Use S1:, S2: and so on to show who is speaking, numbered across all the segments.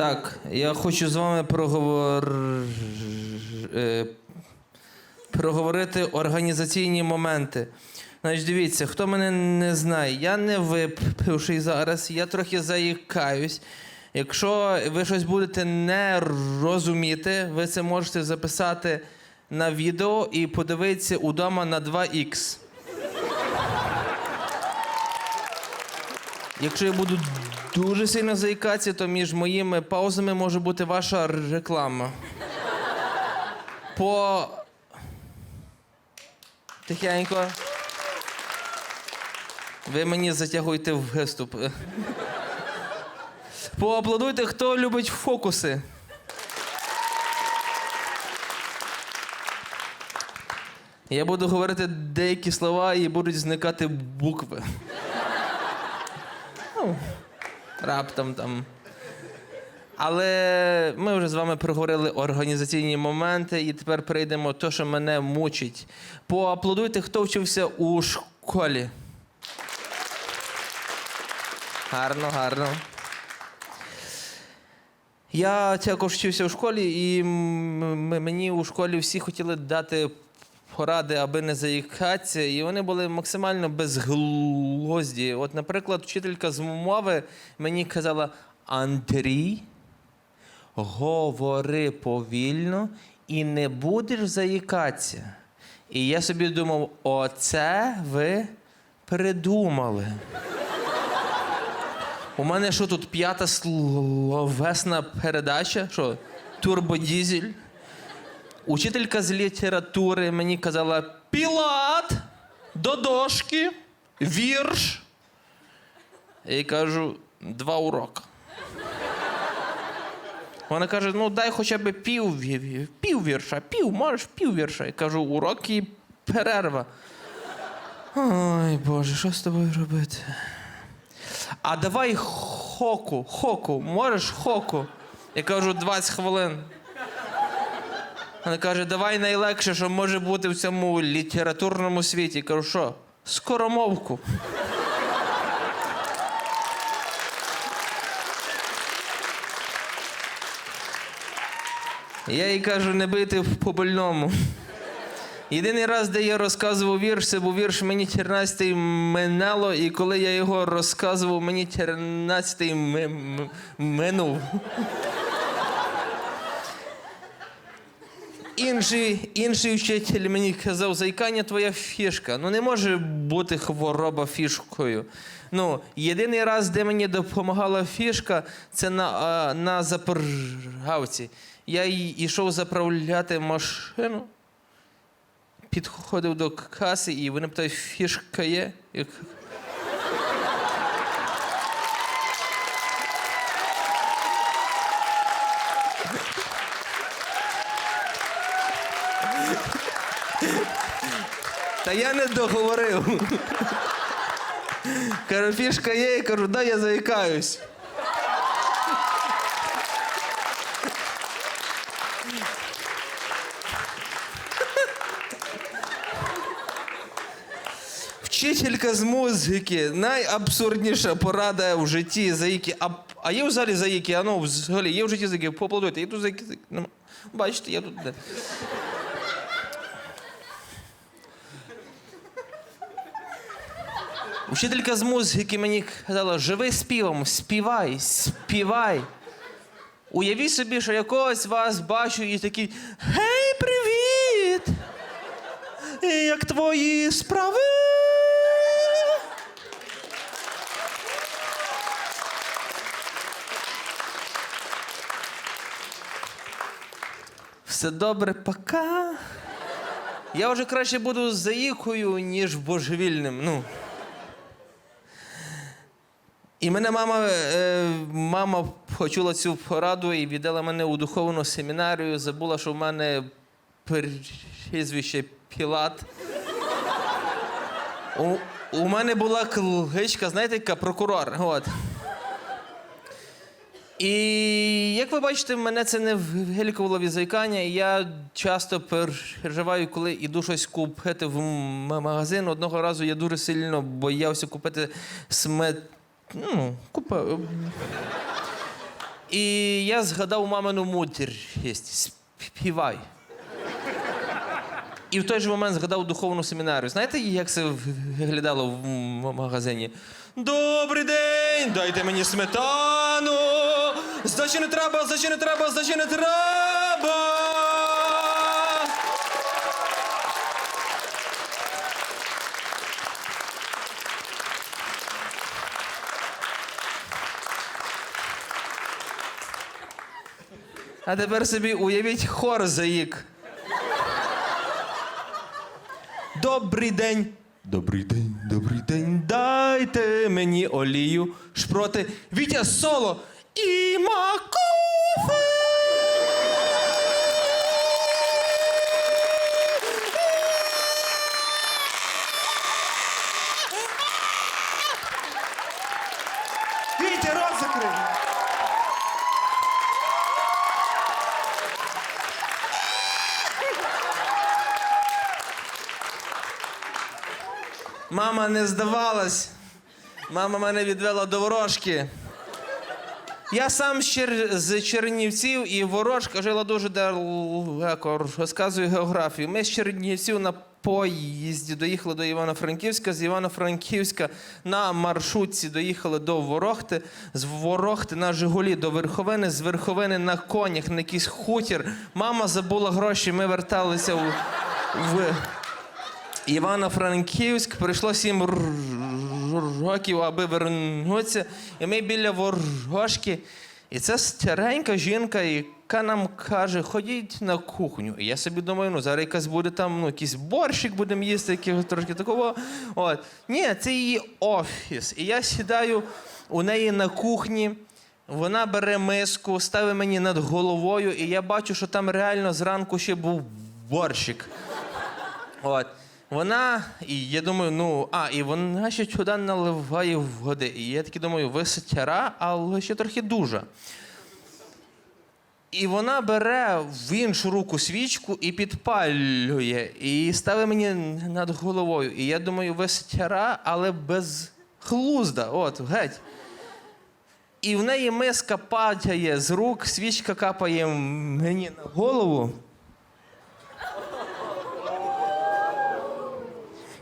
S1: Так, я хочу з вами проговор... е, проговорити організаційні моменти. Значить, дивіться, хто мене не знає, я не випивший зараз, я трохи заїкаюсь. Якщо ви щось будете не розуміти, ви це можете записати на відео і подивитися удома на 2х. Якщо я буду дуже сильно заїкатися, то між моїми паузами може бути ваша реклама. По. Тихенько. Ви мені затягуєте в виступ. Поаплодуйте, хто любить фокуси. Я буду говорити деякі слова і будуть зникати букви. Ну, раптом там. Але ми вже з вами проговорили організаційні моменти, і тепер перейдемо до того, що мене мучить. Поаплодуйте, хто вчився у школі. Гарно, гарно. Я також вчився у школі, і мені у школі всі хотіли дати поради, аби не заїкатися, і вони були максимально безглузді. От, наприклад, вчителька з мови мені казала: Андрій, говори повільно і не будеш заїкатися. І я собі думав, оце ви придумали. У мене що тут п'ята словесна передача? Що? Турбодізель? Учителька з літератури мені казала: Пілат, до дошки, вірш. Їй кажу, два уроки. Вона каже: ну дай хоча б пів, пів вірша, пів, можеш пів вірша. Я кажу, урок і перерва. Ой, Боже, що з тобою робити? А давай хоку, хоку, можеш хоку? Я кажу, 20 хвилин. Вона каже, давай найлегше, що може бути в цьому літературному світі. Кажу, що? Скоромовку. Я їй кажу, не бити по больному. Єдиний раз, де я розказував вірш, це був вірш мені 14-й минало, і коли я його розказував, мені 14-й минув. Інший, інший вчитель мені казав, заїкання твоя фішка. Ну не може бути хвороба фішкою. Ну, єдиний раз, де мені допомагала фішка, це на, на заправці. Я йшов заправляти машину, підходив до каси, і вони питають, фішка є? Та я не договорив. Кажу, фішка є, я кажу, да, я заїкаюсь. Вчителька з музики найабсурдніша порада в житті заїки. А, а є в залі заїки? А ну, взагалі, є в житті заїки, поаплодуйте. Є тут заїки. Бачите, я тут. Вчителька з музики мені казала, живи співом, співай, співай. Уявіть собі, що якогось вас бачу і такий Гей, привіт! Як твої справи? Все добре, пока. Я вже краще буду заїкою, ніж божевільним. Ну. І мене мама, е, мама почула цю пораду і віддала мене у духовну семінарію. Забула, що в мене прізвище Пілат. У, у мене була кличка, знаєте, яка прокурор. От. І як ви бачите, мене це не вилікувало від заїкання. Я часто переживаю, коли іду щось купити в магазин. Одного разу я дуже сильно боявся купити смет. Ну, купа. І я згадав мамину мудрість. Співай. І в той же момент згадав духовну семінарію. Знаєте, як це виглядало в магазині? Добрий день! Дайте мені сметану! Здачі не треба, здачі не треба, здачі не треба! А тепер собі уявіть хор заїк. Добрий день. Добрий день, добрий день. Дайте мені олію, шпроти, Вітя соло і макуфи. Мама не здавалась. Мама мене відвела до ворожки. Я сам з, Чернівців і ворожка жила дуже далеко, розказую географію. Ми з Чернівців на поїзді доїхали до Івано-Франківська, з Івано-Франківська на маршрутці доїхали до Ворохти, з Ворохти на Жигулі до Верховини, з Верховини на конях, на якийсь хутір. Мама забула гроші, ми верталися в. в... Івано-Франківськ прийшло сім років, аби вернутися. І ми біля ворожки. І це старенька жінка, яка нам каже, ходіть на кухню. І я собі думаю, ну зараз якась буде там, ну, якийсь борщик будемо їсти, який трошки такого. От. Ні, це її офіс. І я сідаю у неї на кухні. Вона бере миску, ставить мені над головою, і я бачу, що там реально зранку ще був борщик. От. Вона, і я думаю, ну, а, і вона ще туди наливає води. І я таки думаю, ви сетяра, але ще трохи дуже. І вона бере в іншу руку свічку і підпалює, і ставить мені над головою. І я думаю, ви сетяра, але без хлузда. От, геть. І в неї миска падає з рук, свічка капає мені на голову.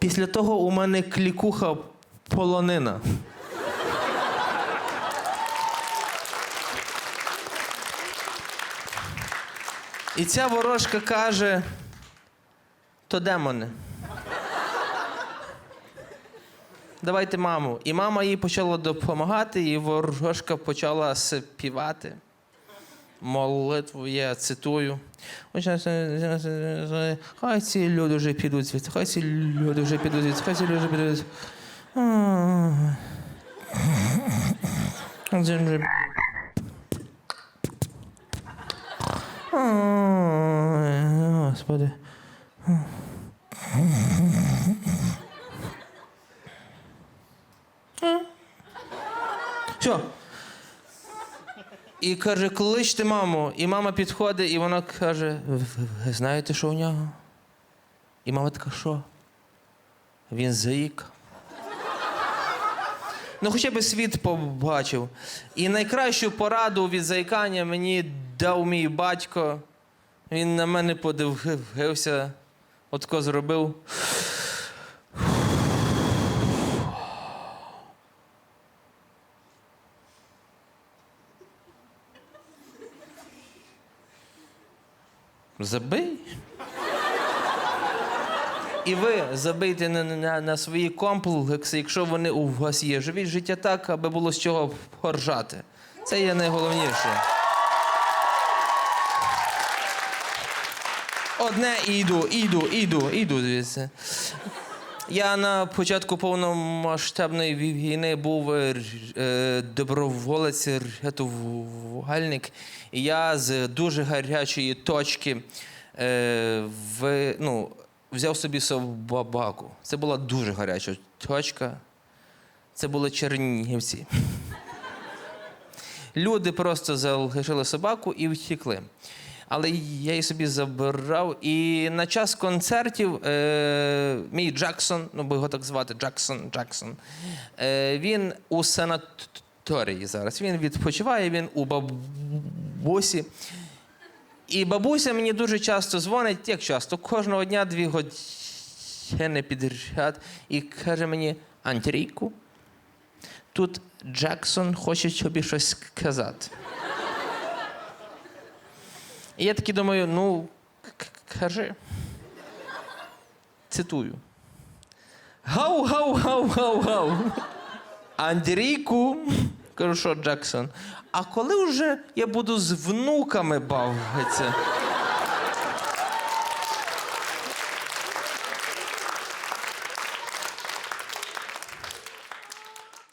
S1: Після того у мене клікуха полонина. І ця ворожка каже: то демони. Давайте маму. І мама їй почала допомагати, і ворожка почала співати. Молитву я цитую. Хай ці люди вже підуть звідси, хай ці люди вже підуть звідси, хай ці люди вже підуть звідси. Господи. Що? І каже, кличте маму. І мама підходить, і вона каже: «Ви- ви знаєте, що у нього? І мама така, що? Він заїк. Ну, хоча б світ побачив. І найкращу пораду від заїкання мені дав мій батько. Він на мене подивився, отко зробив. Забий. І ви забийте на, на, на свої комплекси, якщо вони у вас є. Живіть життя так, аби було з чого поржати. Це є найголовніше. Одне іду, іду, іду, іду звідси. Я на початку повномасштабної війни був е, е, доброволець, рятувальник. І я з дуже гарячої точки е, в, ну, взяв собі собаку. Це була дуже гаряча точка. Це були Чернігівці. Люди просто залишили собаку і втікли. Але я її собі забирав. І на час концертів е, мій Джексон, ну бо його так звати Джексон, Джексон, е, він у історії зараз. Він відпочиває, він у бабусі. І бабуся мені дуже часто дзвонить, як часто, кожного дня дві години підряд, і каже мені: Андрійку, тут Джексон хоче тобі щось сказати. І я таки думаю, ну, кажи. Цитую. Гау, гау, гау, гау, гау. Андрійку, кажу, що Джексон. А коли вже я буду з внуками бавитися?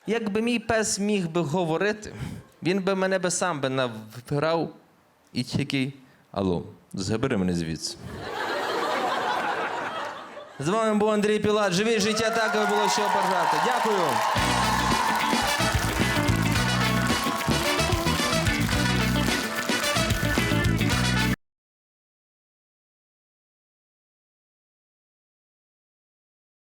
S1: Якби мій пес міг би говорити, він би мене би сам би набирав і тільки. Алло, забери мене звідси. З вами був Андрій Пілат. Живіть життя так, як було що бажати. Дякую.